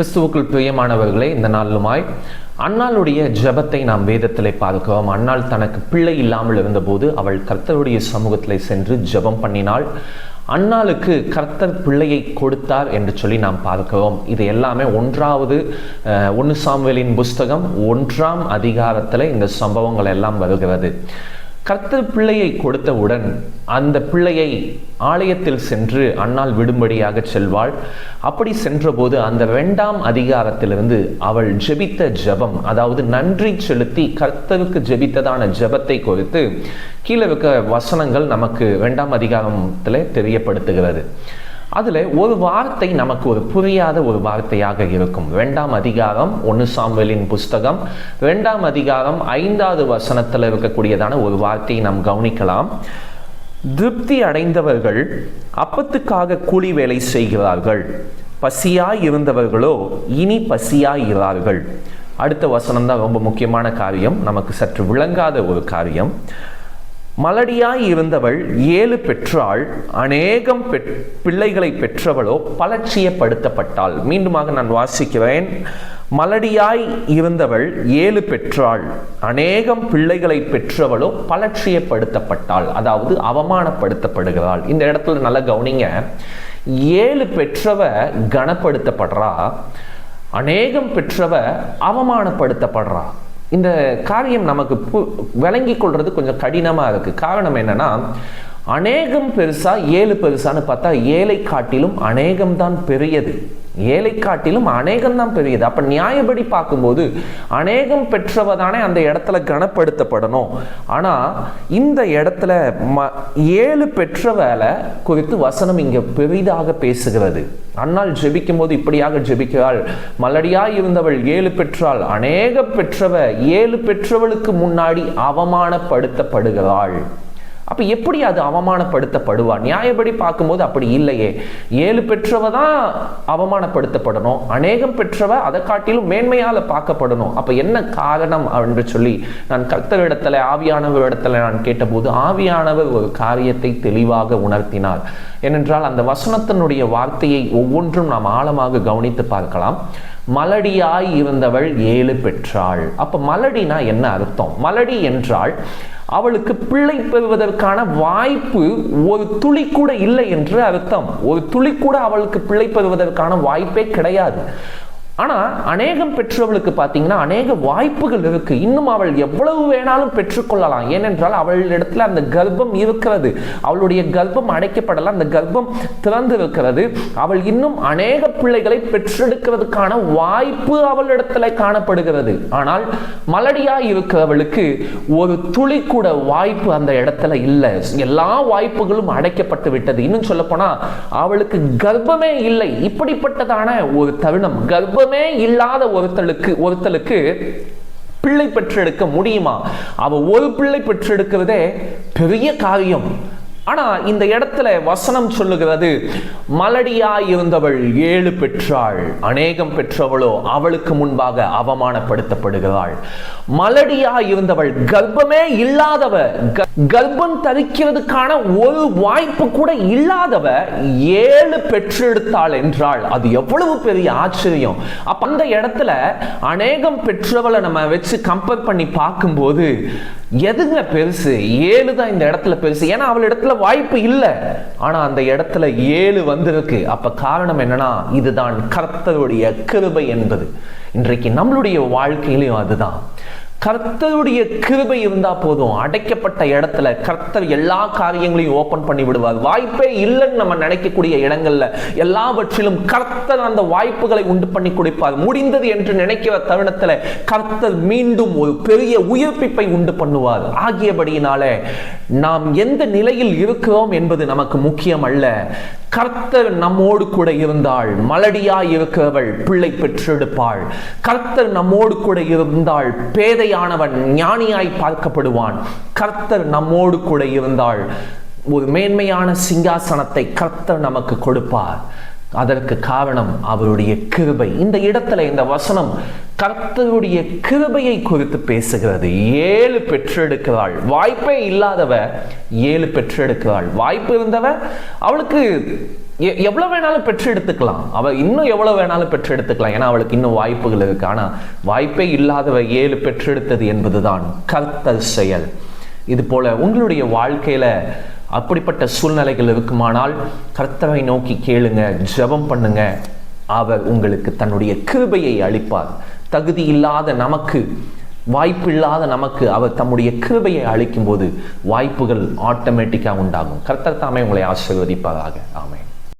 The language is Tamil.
கிறிஸ்துவுக்குள் பிரியமானவர்களே இந்த நாளுமாய் அன்னாளுடைய ஜெபத்தை நாம் வேதத்திலே பார்க்கிறோம். அன்னாள் தனக்கு பிள்ளை இல்லாமல் இருந்தபோது அவள் கர்த்தருடைய சமூகத்தில் சென்று ஜெபம் பண்ணினாள். அன்னாளுக்கு கர்த்தர் பிள்ளையை கொடுத்தார் என்று சொல்லி நாம் பார்க்கிறோம். இது எல்லாமே ஒன்றாவது ஒன்று சாம்வேலின் புஸ்தகம். ஒன்றாம் அதிகாரத்தில் இந்த சம்பவங்கள் எல்லாம் வருகிறது. கர்த்தர் பிள்ளையை கொடுத்தவுடன் அந்த பிள்ளையை ஆலயத்தில் சென்று அன்னால் விடும்படியாக செல்வாள். அப்படி சென்றபோது அந்த வேண்டாம் அதிகாரத்திலிருந்து அவள் ஜெபித்த ஜெபம் அதாவது நன்றி செலுத்தி கர்த்தருக்கு ஜெபித்ததான ஜெபத்தை குறித்து கீழே இருக்க வசனங்கள் நமக்கு வேண்டாம் அதிகாரத்தில் தெரியப்படுத்துகிறது. அதில் ஒரு வார்த்தை நமக்கு ஒரு புரியாத ஒரு வார்த்தையாக இருக்கும். ரெண்டாம் அதிகாரம் ஒன்று சாம்பலின் புஸ்தகம். ரெண்டாம் அதிகாரம் ஐந்தாவது வசனத்தில் இருக்கக்கூடியதான ஒரு வார்த்தையை நாம் கவனிக்கலாம். திருப்தி அடைந்தவர்கள் அப்பத்துக்காக கூலி வேலை செய்கிறார்கள். பசியாய் இருந்தவர்களோ இனி பசியாய் இரார்கள். அடுத்த வசனம் தான் ரொம்ப முக்கியமான காரியம். நமக்கு சற்று விளங்காத ஒரு காரியம். மலடியாய் இருந்தவள் ஏழு பெற்றாள் அநேகம் பெற் பிள்ளைகளை பெற்றவளோ பலட்சியப்படுத்தப்பட்டாள். மீண்டுமாக நான் வாசிக்கிறேன். மலடியாய் இருந்தவள் ஏழு பெற்றாள் அநேகம் பிள்ளைகளை பெற்றவளோ பலட்சியப்படுத்தப்பட்டாள். அதாவது அவமானப்படுத்தப்படுகிறாள். இந்த இடத்துல நல்லா கவனிங்க. ஏழு பெற்றவ கனப்படுத்தப்படுறா அநேகம் பெற்றவ அவமானப்படுத்தப்படுறா. இந்த காரியம் நமக்கு பு விளங்கி கொள்வது கொஞ்சம் கடினமாக இருக்குது காரணம் என்னென்னா அநேகம் பெருசாக ஏழு பெருசான்னு பார்த்தா ஏழை காட்டிலும் அநேகம் தான் பெரியது. ஏழை காட்டிலும் அநேகம் தான் பெரியது. அப்ப நியாயப்படி பார்க்கும்போது அநேகம் பெற்றவ தானே அந்த இடத்துல கனப்படுத்தப்படணும். ஆனா இந்த இடத்துல ம ஏழு பெற்ற வேலை குறித்து வசனம் இங்க பெரிதாக பேசுகிறது. அன்னால் ஜெபிக்கும் போது இப்படியாக ஜெபிக்கிறாள். மலடியாய் இருந்தவள் ஏழு பெற்றாள். அநேக பெற்றவ ஏழு பெற்றவளுக்கு முன்னாடி அவமானப்படுத்தப்படுகிறாள். அப்போ எப்படி அது அவமானப்படுத்தப்படுவா நியாயப்படி பார்க்கும்போது அப்படி இல்லையே. ஏழு பெற்றவ தான் அவமானப்படுத்தப்படணும். அநேகம் பெற்றவ அதை காட்டிலும் மேன்மையால் பார்க்கப்படணும். அப்போ என்ன காரணம் என்று சொல்லி நான் கர்த்தரிடத்துல ஆவியானவர் இடத்துல நான் கேட்டபோது ஆவியானவர் ஒரு காரியத்தை தெளிவாக உணர்த்தினார். ஏனென்றால் அந்த வசனத்தினுடைய வார்த்தையை ஒவ்வொன்றும் நாம் ஆழமாக கவனித்து பார்க்கலாம். மலடியாய் இருந்தவள் ஏழு பெற்றாள். அப்போ மலடினா என்ன அர்த்தம்? மலடி என்றால் அவளுக்கு பிள்ளை பெறுவதற்கான வாய்ப்பு ஒரு துளி கூட இல்லை என்று அர்த்தம். ஒரு துளி கூட அவளுக்கு பிள்ளை பெறுவதற்கான வாய்ப்பே கிடையாது. ஆனால் அநேகம் பெற்றவளுக்கு பார்த்தீங்கன்னா அநேக வாய்ப்புகள் இருக்கு. இன்னும் அவள் எவ்வளவு வேணாலும் பெற்றுக்கொள்ளலாம். ஏனென்றால் அவளிடத்துல அந்த கர்ப்பம் இருக்கிறது. அவளுடைய கர்ப்பம் அடைக்கப்படலாம். அந்த கர்ப்பம் திறந்து இருக்கிறது அவள் இன்னும் அநேக பிள்ளைகளை பெற்றெடுக்கிறதுக்கான வாய்ப்பு அவளிடத்துல காணப்படுகிறது. ஆனால் மலடியாக இருக்கிறவளுக்கு ஒரு துளி கூட வாய்ப்பு அந்த இடத்துல இல்லை. எல்லா வாய்ப்புகளும் அடைக்கப்பட்டு விட்டது. இன்னும் சொல்ல போனா அவளுக்கு கர்ப்பமே இல்லை. இப்படிப்பட்டதான ஒரு தருணம். கர்ப்பம் இல்லாத ஒருத்தலுக்கு ஒருத்தலுக்கு பிள்ளை பெற்றெடுக்க முடியுமா? அவ ஒரு பிள்ளை பெற்றெடுக்கிறதே பெரிய காரியம். ஆனா இந்த இடத்துல வசனம் சொல்லுகிறது மலடியாய் இருந்தவள் ஏழு பெற்றாள் அநேகம் பெற்றவளோ அவளுக்கு முன்பாக அவமானப்படுத்தப்படுகிறாள். மலடியாய் இருந்தவள் கர்ப்பமே இல்லாதவ கர்ப்பம் தரிக்கிறதுக்கான ஒரு வாய்ப்பு கூட இல்லாதவ ஏழு பெற்றெடுத்தாள் என்றாள். அது எவ்வளவு பெரிய ஆச்சரியம். அப்ப அந்த இடத்துல அநேகம் பெற்றவளை நம்ம வச்சு கம்பேர் பண்ணி பார்க்கும்போது எதுங்க பெருசு? ஏழு தான் இந்த இடத்துல பெருசு. ஏன்னா அவள் இடத்துல வாய்ப்பு இல்லை. ஆனா அந்த இடத்துல ஏழு வந்திருக்கு. அப்ப காரணம் என்னன்னா இதுதான் கர்த்தருடைய கிருபை என்பது. இன்றைக்கு நம்மளுடைய வாழ்க்கையிலையும் அதுதான். கர்த்தருடைய கிருபை இருந்தா போதும். அடைக்கப்பட்ட இடத்துல கர்த்தர் எல்லா காரியங்களையும் ஓபன் பண்ணி விடுவார். வாய்ப்பே இல்லைன்னு நம்ம நினைக்கக்கூடிய இடங்கள்ல எல்லாவற்றிலும் கர்த்தர் அந்த வாய்ப்புகளை உண்டு பண்ணி கொடுப்பார். முடிந்தது என்று நினைக்கிற தருணத்துல கர்த்தர் மீண்டும் ஒரு பெரிய உயிர்ப்பிப்பை உண்டு பண்ணுவார். ஆகியபடியினால நாம் எந்த நிலையில் இருக்கிறோம் என்பது நமக்கு முக்கியம் அல்ல. கர்த்தர் நம்மோடு கூட இருந்தால் மலடியாய் இருக்கிறவள் பிள்ளை பெற்றெடுப்பாள். கர்த்தர் நம்மோடு கூட இருந்தால் பேதையானவன் ஞானியாய் பார்க்கப்படுவான். கர்த்தர் நம்மோடு கூட இருந்தால் ஒரு மேன்மையான சிங்காசனத்தை கர்த்தர் நமக்கு கொடுப்பார். அதற்கு காரணம் அவருடைய கிருபை. இந்த இடத்துல இந்த வசனம் கர்த்தருடைய கிருபையை குறித்து பேசுகிறது. ஏழு பெற்றெடுக்கிறாள். வாய்ப்பே இல்லாதவ ஏழு பெற்றெடுக்கிறாள். வாய்ப்பு இருந்தவ அவளுக்கு எ- வேணாலும் வேணாலும் பெற்றெடுத்துக்கலாம். அவள் இன்னும் எவ்வளோ வேணாலும் பெற்று எடுத்துக்கலாம் ஏன்னா அவளுக்கு இன்னும் வாய்ப்புகள் இருக்கு. ஆனால் வாய்ப்பே இல்லாதவ ஏழு பெற்றெடுத்தது என்பதுதான் கர்த்தர் செயல். இது போல உங்களுடைய வாழ்க்கையில அப்படிப்பட்ட சூழ்நிலைகள் இருக்குமானால் கர்த்தரை நோக்கி கேளுங்க ஜெபம் பண்ணுங்க. அவர் உங்களுக்கு தன்னுடைய கிருபையை அளிப்பார். தகுதி இல்லாத நமக்கு வாய்ப்பில்லாத நமக்கு அவர் தம்முடைய கிருபையை அளிக்கும் போது வாய்ப்புகள் ஆட்டோமேட்டிக்காக உண்டாகும். கர்த்தர் தாமே உங்களை ஆசீர்வதிப்பதாக ஆமென்.